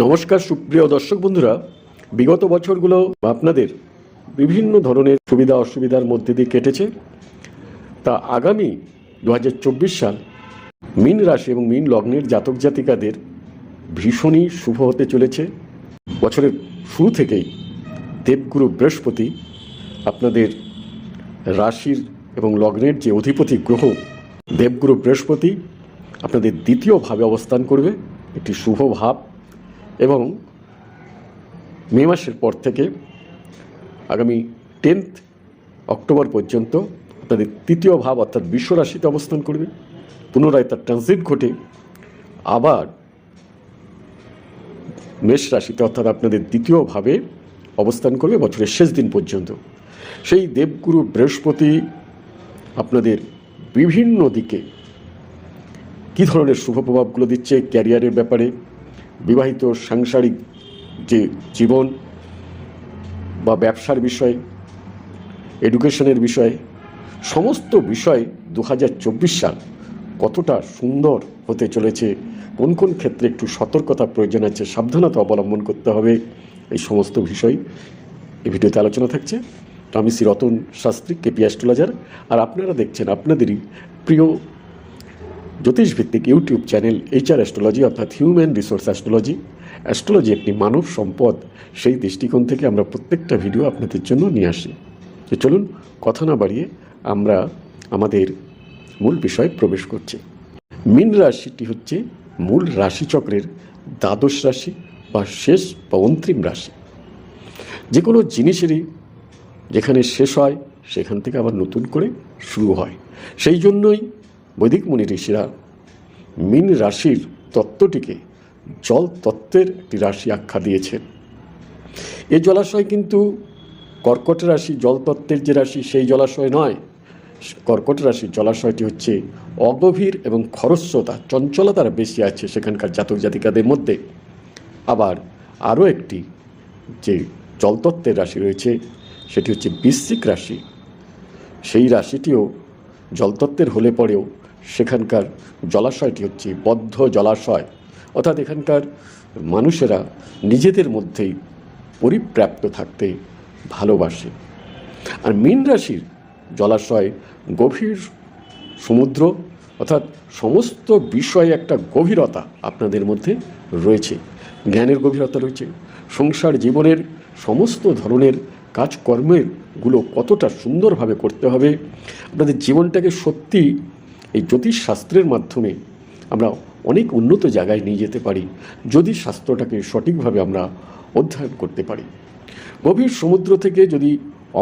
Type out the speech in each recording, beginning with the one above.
নমস্কার সুপ্রিয় দর্শক বন্ধুরা। বিগত বছরগুলো আপনাদের বিভিন্ন ধরনের সুবিধা অসুবিধার মধ্যে দিয়ে কেটেছে। তা আগামী দু হাজার চব্বিশ সাল মিন রাশি এবং মিন লগ্নের জাতক জাতিকাদের ভীষণই শুভ হতে চলেছে। বছরের শুরু থেকেই দেবগুরু বৃহস্পতি আপনাদের রাশির এবং লগ্নের যে অধিপতি গ্রহ দেবগুরু বৃহস্পতি আপনাদের দ্বিতীয় ভাবে অবস্থান করবে। একটি শুভ ভাব এবং মে মাসের পর থেকে আগামী টেন্থ অক্টোবর পর্যন্ত তাদের তৃতীয় ভাব অর্থাৎ বিশ্ব রাশিতে অবস্থান করবে। পুনরায় তার ট্রানজিট ঘটে। আবার মেষ রাশিতে অর্থাৎ আপনাদের দ্বিতীয় ভাবে অবস্থান করবে বছরের শেষ দিন পর্যন্ত। সেই দেবগুরু বৃহস্পতি আপনাদের বিভিন্ন দিকে কী ধরনের শুভ প্রভাবগুলো দিচ্ছে ক্যারিয়ারের ব্যাপারে? বিবাহিত সাংসারিক যে জীবন বা ব্যবসার বিষয় এডুকেশনের বিষয়, সমস্ত বিষয় দু হাজার চব্বিশ সাল কতটা সুন্দর হতে চলেছে, কোন কোন ক্ষেত্রে একটু সতর্কতা প্রয়োজন আছে, সাবধানতা অবলম্বন করতে হবে, এই সমস্ত বিষয় এই ভিডিওতে আলোচনা থাকছে। আমি শ্রী রতন শাস্ত্রী কেপি অ্যাস্ট্রোলজার, আর আপনারা দেখছেন আপনাদেরই প্রিয় জ্যোতিষভিত্তিক ইউটিউব চ্যানেল এইচআর অ্যাস্ট্রোলজি অর্থাৎ হিউম্যান রিসোর্স অ্যাস্ট্রোলজি অ্যাস্ট্রোলজি একটি মানব সম্পদ। সেই দৃষ্টিকোণ থেকে আমরা প্রত্যেকটা ভিডিও আপনাদের জন্য নিয়ে আসি। তো চলুন, কথা না বাড়িয়ে আমরা আমাদের মূল বিষয়ে প্রবেশ করছি। মীন রাশিটি হচ্ছে মূল রাশিচক্রের দ্বাদশ রাশি বা শেষ বা অন্তিম রাশি। যে কোনো জিনিসেরই যেখানে শেষ হয়, সেখান থেকে আবার নতুন করে শুরু হয়। সেই জন্যই বৈদিক মুনি ঋষিরা মিন রাশির তত্ত্বটিকে জল তত্ত্বের একটি রাশি আখ্যা দিয়েছেন। এ জলাশয় কিন্তু কর্কট রাশি জলতত্ত্বের যে রাশি, সেই জলাশয় নয়। কর্কট রাশির জলাশয়টি হচ্ছে অগভীর এবং খরস্রোতা, চঞ্চলতার বেশি আছে সেখানকার জাতক জাতিকাদের মধ্যে। আবার আরও একটি যে জলতত্ত্বের রাশি রয়েছে, সেটি হচ্ছে বৃশ্চিক রাশি। সেই রাশিটিও জলতত্ত্বের হলে পরেও সেখানকার জলাশয়টি হচ্ছে বদ্ধ জলাশয়। অর্থাৎ এখানকার মানুষেরা নিজেদের মধ্যেই পরিপ্রাপ্ত থাকতে ভালোবাসে। আর মীন রাশির জলাশয় গভীর সমুদ্র, অর্থাৎ সমস্ত বিষয়ে একটা গভীরতা আপনাদের মধ্যে রয়েছে। জ্ঞানের গভীরতা রয়েছে। সংসার জীবনের সমস্ত ধরনের কাজকর্মেরগুলো কতটা সুন্দরভাবে করতে হবে, আপনাদের জীবনটাকে সত্যি এই জ্যোতিষশাস্ত্রের মাধ্যমে আমরা অনেক উন্নত জায়গায় নিয়ে যেতে পারি, যদি শাস্ত্রটাকে সঠিকভাবে আমরা অধ্যয়ন করতে পারি। গভীর সমুদ্র থেকে যদি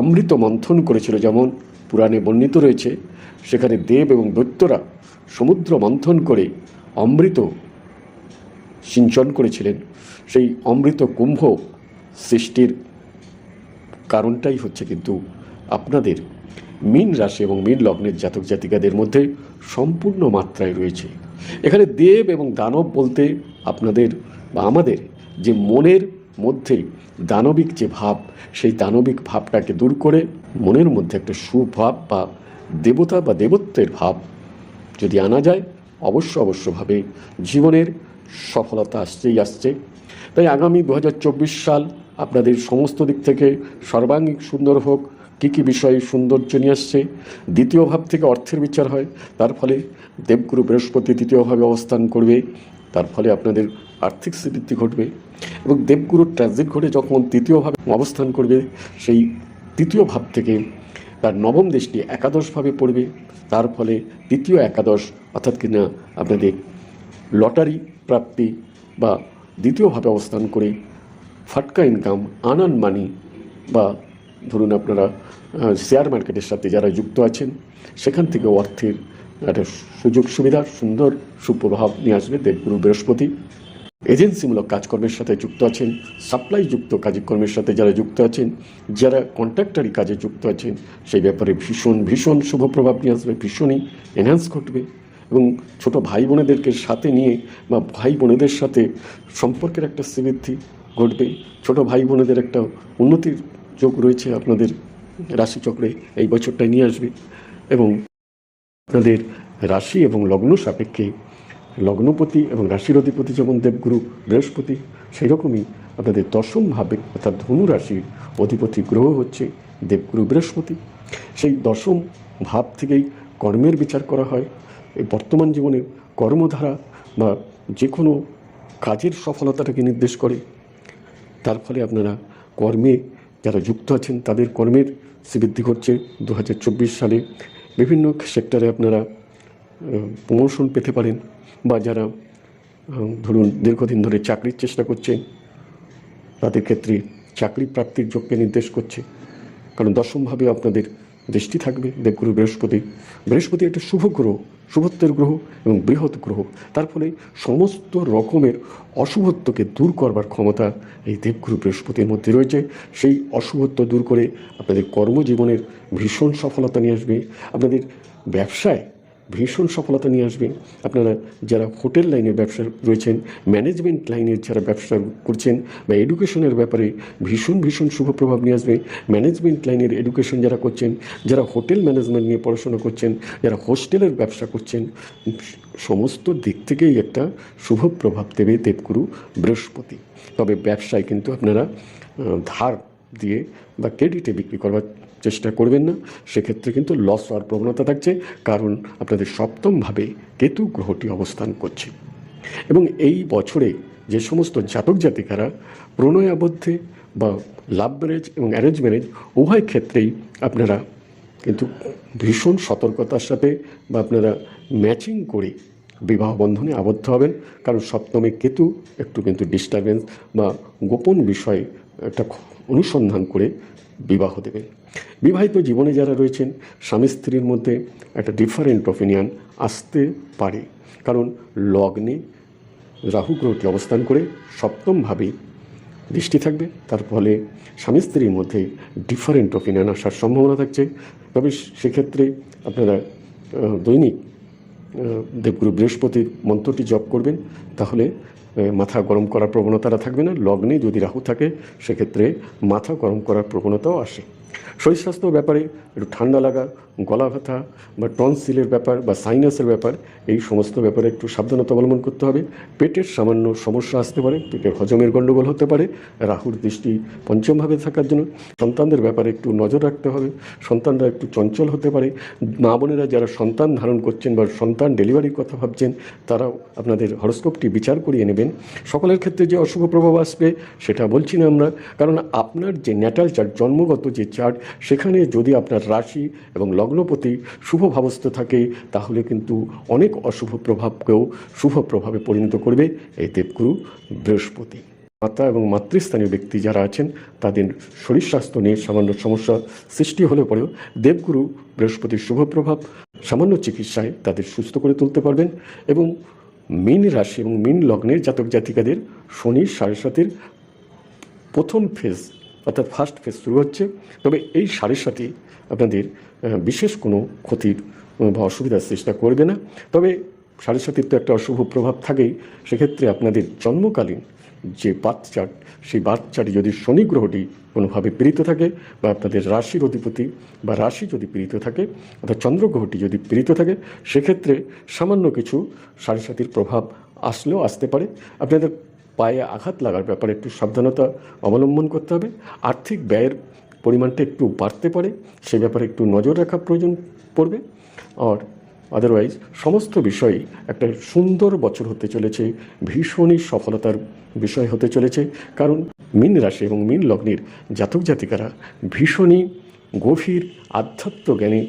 অমৃত মন্থন করেছিল, যেমন পুরাণে বর্ণিত রয়েছে, সেখানে দেব এবং দৈত্যরা সমুদ্র মন্থন করে অমৃত সিঞ্চন করেছিলেন। সেই অমৃত কুম্ভ সৃষ্টির কারণটাই হচ্ছে কিন্তু আপনাদের মীন রাশি এবং মীন লগ্নের জাতক জাতিকাদের মধ্যে সম্পূর্ণ মাত্রায় রয়েছে। এখানে দেব এবং দানব বলতে আপনাদের বা আমাদের যে মনের মধ্যে দানবিক যে ভাব, সেই দানবিক ভাবটাকে দূর করে মনের মধ্যে একটা সুভাব বা দেবতা বা দেবত্বের ভাব যদি আনা যায়, অবশ্য অবশ্যভাবে জীবনের সফলতা আসছেই আসছে। তাই আগামী দু হাজার চব্বিশ সাল আপনাদের সমস্ত দিক থেকে সর্বাঙ্গিক সুন্দর হোক কী কী বিষয়ে সৌন্দর্য নিয়ে আসছে দ্বিতীয় ভাব থেকে অর্থের বিচার হয়। তার ফলে দেবগুরু বৃহস্পতি তৃতীয়ভাবে অবস্থান করবে। তার ফলে আপনাদের আর্থিক স্বীকৃতি ঘটবে এবং দেবগুরুর ট্রানজিট ঘটে যখন তৃতীয়ভাবে অবস্থান করবে, সেই তৃতীয় ভাব থেকে তার নবম দেশটি একাদশভাবে পড়বে। তার ফলে তৃতীয় একাদশ, অর্থাৎ কিনা আপনাদের লটারি প্রাপ্তি বা দ্বিতীয়ভাবে অবস্থান করে ফাটকা ইনকাম আনান মানি বা ধরুন আপনারা শেয়ার মার্কেটের সাথে যারা যুক্ত আছেন, সেখান থেকে অর্থের একটা সুযোগ সুবিধা, সুন্দর সুপ্রভাব নিয়ে আসবে দেবগুরু বৃহস্পতি। এজেন্সিমূলক কাজকর্মের সাথে যুক্ত আছেন সাপ্লাই যুক্ত কাজকর্মের সাথে যারা যুক্ত আছেন, যারা কন্ট্রাক্টারি কাজে যুক্ত আছেন, সেই ব্যাপারে ভীষণ ভীষণ শুভ প্রভাব নিয়ে আসবে, ভীষণই এনহ্যান্স ঘটবে এবং ছোট ভাই বোনেদেরকে সাথে নিয়ে বা ভাই বোনেদের সাথে সম্পর্কের একটা শ্রীবৃদ্ধি ঘটবে। ছোট ভাই বোনেদের একটা উন্নতির যোগ রয়েছে আপনাদের রাশিচক্রে, এই বছরটায় নিয়ে আসবে। এবং আপনাদের রাশি এবং লগ্ন সাপেক্ষে লগ্নপতি এবং রাশির অধিপতি যেমন দেবগুরু, বৃহস্পতি সেই রকমই আপনাদের দশম ভাবে অর্থাৎ ধনু রাশির অধিপতি গ্রহ হচ্ছে দেবগুরু, বৃহস্পতি। সেই দশম ভাব থেকেই কর্মের বিচার করা হয়। এই বর্তমান জীবনে কর্মধারা বা যে কোনো কাজের সফলতাটাকে নির্দেশ করে। তার ফলে আপনারা কর্মে যারা যুক্ত আছেন তাদের কর্মের শ্রীবৃদ্ধি করছে দু সালে। বিভিন্ন সেক্টরে আপনারা প্রমোশন পেতে পারেন বা যারা ধরুন দীর্ঘদিন ধরে চাকরির চেষ্টা করছেন তাদের ক্ষেত্রে চাকরি প্রাপ্তির যোগকে নির্দেশ করছে। কারণ দশমভাবে আপনাদের দৃষ্টি থাকবে দেবগুরু বৃহস্পতি। বৃহস্পতি একটা শুভ গ্রহ শুভত্বের গ্রহ এবং বৃহৎ গ্রহ। তার ফলে সমস্ত রকমের অশুভত্বকে দূর করবার ক্ষমতা এই দেবগুরু বৃহস্পতির মধ্যে রয়েছে। সেই অশুভত্ব দূর করে আপনাদের কর্মজীবনের ভীষণ সফলতা নিয়ে আসবে। আপনাদের ব্যবসায় ভীষণ সফলতা নিয়ে আসবে। আপনারা যারা হোটেল লাইনের ব্যবসা রয়েছেন, ম্যানেজমেন্ট লাইনের যারা ব্যবসা করছেন বা এডুকেশনের ব্যাপারে ভীষণ ভীষণ শুভ প্রভাব নিয়ে আসবে। ম্যানেজমেন্ট লাইনের এডুকেশন যারা করছেন, যারা হোটেল ম্যানেজমেন্ট নিয়ে পড়াশোনা করছেন, যারা হোস্টেলের ব্যবসা করছেন, সমস্ত দিক থেকেই একটা শুভ প্রভাব দেবে দেবগুরু বৃহস্পতি। তবে ব্যবসায় কিন্তু আপনারা ধার দিয়ে বা ক্রেডিটে বিক্রি করবার চেষ্টা করবেন না। সেক্ষেত্রে কিন্তু লস হওয়ার প্রবণতা থাকছে, কারণ আপনাদের সপ্তমভাবে কেতু গ্রহটি অবস্থান করছে। এবং এই বছরে যে সমস্ত জাতক জাতিকারা প্রণয় আবদ্ধে বা লাভ ম্যারেজ এবং অ্যারেঞ্জ ম্যারেজ উভয় ক্ষেত্রেই আপনারা কিন্তু ভীষণ সতর্কতার সাথে বা আপনারা ম্যাচিং করে বিবাহ বন্ধনে আবদ্ধ হবেন। কারণ সপ্তমে কেতু একটু কিন্তু ডিস্টারবেন্স বা গোপন বিষয় একটা অনুসন্ধান করে বিবাহ দেবে। বিবাহিত জীবনে যারা রয়েছেন, স্বামী স্ত্রীর মধ্যে একটা ডিফারেন্ট অপিনিয়ন আসতে পারে। কারণ লগ্নে রাহু গ্রহটি অবস্থান করে সপ্তমভাবে দৃষ্টি থাকবে। তার ফলে স্বামী স্ত্রীর মধ্যে ডিফারেন্ট অপিনিয়ন আসার সম্ভাবনা থাকছে। তবে সেক্ষেত্রে আপনারা দৈনিক দেবগুরু বৃহস্পতির মন্ত্রটি জপ করবেন। তাহলে মাথা গরম করার প্রবণতাটা থাকবে না, লগ্নে যদি রাহু থাকে, সেক্ষেত্রে মাথা গরম করার প্রবণতাও আসে। শরীর স্বাস্থ্য ব্যাপারে একটু ঠান্ডা লাগা, গলা ব্যথা বা টনসিলের ব্যাপার বা সাইনাসের ব্যাপার, এই সমস্ত ব্যাপারে একটু সাবধানতা অবলম্বন করতে হবে। পেটের সামান্য সমস্যা আসতে পারে, পেটের হজমের গণ্ডগোল হতে পারে, রাহুর দৃষ্টি পঞ্চমভাবে থাকার জন্য সন্তানদের ব্যাপারে একটু নজর রাখতে হবে, সন্তানরা একটু চঞ্চল হতে পারে। মা বোনেরা যারা সন্তান ধারণ করছেন বা সন্তান ডেলিভারির কথা ভাবছেন, তারাও আপনাদের হরস্কোপটি বিচার করিয়ে নেবেন। সকলের ক্ষেত্রে যে অশুভ প্রভাব আসবে, সেটা বলছি না আমরা, কারণ আপনার যে ন্যাটাল চার্ট, জন্মগত যে চার্ট, সেখানে যদি আপনার রাশি এবং লগ্নপতি শুভ ভাবস্থ থাকে, তাহলে কিন্তু অনেক অশুভ প্রভাবকেও শুভ প্রভাবে পরিণত করবে এই দেবগুরু বৃহস্পতি। মাতা এবং মাতৃস্থানীয় ব্যক্তি যারা আছেন, তাদের শরীর স্বাস্থ্য নিয়ে সামান্য সমস্যা সৃষ্টি হলে পরেও দেবগুরু বৃহস্পতির শুভ প্রভাব সামান্য চিকিৎসায় তাদের সুস্থ করে তুলতে পারবেন এবং মীন রাশি এবং মীন লগ্নের জাতক জাতিকাদের শনির সাড়ে সাতের প্রথম ফেজ অর্থাৎ ফার্স্ট ফেজ শুরু হচ্ছে। তবে এই সাড়ে সাথে আপনাদের বিশেষ কোনো ক্ষতির বা অসুবিধার চেষ্টা করবে না। তবে সাড়ে সাতির তো একটা অশুভ প্রভাব থাকেই। সেক্ষেত্রে আপনাদের জন্মকালীন যে বার্থ সেই বার্থ চার্টে যদি শনি গ্রহটি কোনোভাবে পীড়িত থাকে, বা আপনাদের রাশির অধিপতি বা রাশি যদি পীড়িত থাকে, অর্থাৎ চন্দ্রগ্রহটি যদি পীড়িত থাকে, সেক্ষেত্রে সামান্য কিছু সাড়ে সাতির প্রভাব আসলেও আসতে পারে। আপনাদের পায়ে আঘাত লাগার ব্যাপারে একটু সাবধানতা অবলম্বন করতে হবে। আর্থিক ব্যয়ের পরিমাণটা একটু বাড়তে পারে, সে ব্যাপারে একটু নজর রাখা প্রয়োজন পড়বে। আর আদারওয়াইজ সমস্ত বিষয়ই একটা সুন্দর বছর হতে চলেছে, ভীষণই সফলতার বিষয় হতে চলেছে। কারণ মীন রাশি এবং মীন লগ্নের জাতক জাতিকারা ভীষণই গভীর আধ্যাত্ম জ্ঞানী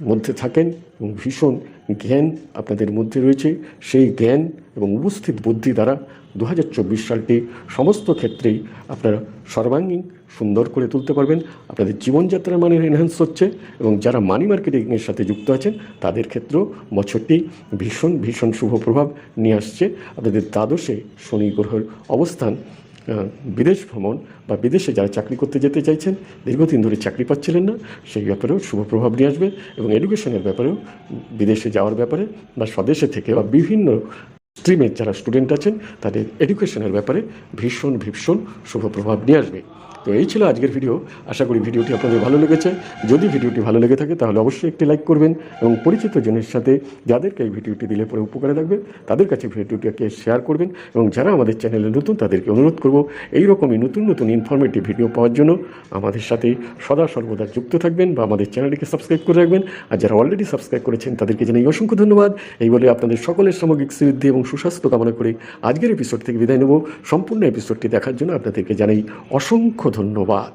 মধ্যে থাকেন এবং ভীষণ জ্ঞান আপনাদের মধ্যে রয়েছে। সেই জ্ঞান এবং উপস্থিত বুদ্ধি দ্বারা দু হাজার চব্বিশ সালটি সমস্ত ক্ষেত্রেই আপনারা সর্বাঙ্গীন, সুন্দর করে তুলতে পারবেন। আপনাদের জীবনযাত্রার মানের এনহ্যান্স হচ্ছে এবং যারা মানি মার্কেটিংয়ের সাথে যুক্ত আছেন, তাদের ক্ষেত্রেও বছরটি ভীষণ ভীষণ শুভ প্রভাব নিয়ে আসছে। আপনাদের দ্বাদশে শনি গ্রহের অবস্থান বিদেশ ভ্রমণ বা বিদেশে যারা চাকরি করতে যেতে চাইছেন, দীর্ঘদিন ধরে চাকরি পাচ্ছিলেন না, সেই ব্যাপারেও শুভ প্রভাব নিয়ে আসবে এবং এডুকেশনের ব্যাপারেও বিদেশে যাওয়ার ব্যাপারে বা স্বদেশে থেকে বা বিভিন্ন স্ট্রিমের যারা স্টুডেন্ট আছেন, তাদের এডুকেশনের ব্যাপারে ভীষণ ভীষণ শুভ প্রভাব নিয়ে আসবে। তো এই ছিল আজকের ভিডিও আশা করি ভিডিওটি আপনাদের ভালো লেগেছে। যদি ভিডিওটি ভালো লেগে থাকে, তাহলে অবশ্যই একটি লাইক করবেন এবং পরিচিত জনের সাথে যাদেরকে এই ভিডিওটি দিলে পরে উপকারে লাগবে তাদের কাছে ভিডিওটিকে শেয়ার করবেন এবং যারা আমাদের চ্যানেলে নতুন, তাদেরকে অনুরোধ করব এই রকমই নতুন নতুন ইনফরমেটিভ ভিডিও পাওয়ার জন্য আমাদের সাথে সদা সর্বদা যুক্ত থাকবেন বা আমাদের চ্যানেলটিকে সাবস্ক্রাইব করে রাখবেন। আর যারা অলরেডি সাবস্ক্রাইব করেছেন, তাদেরকে জানাই অসংখ্য ধন্যবাদ। এই বলে আপনাদের সকলের সামগ্রিক শ্রীবৃদ্ধি এবং সুস্বাস্থ্য কামনা করে আজকের এপিসোড থেকে বিদায় নেব। সম্পূর্ণ এপিসোডটি দেখার জন্য আপনাদেরকে জানাই ধন্যবাদ।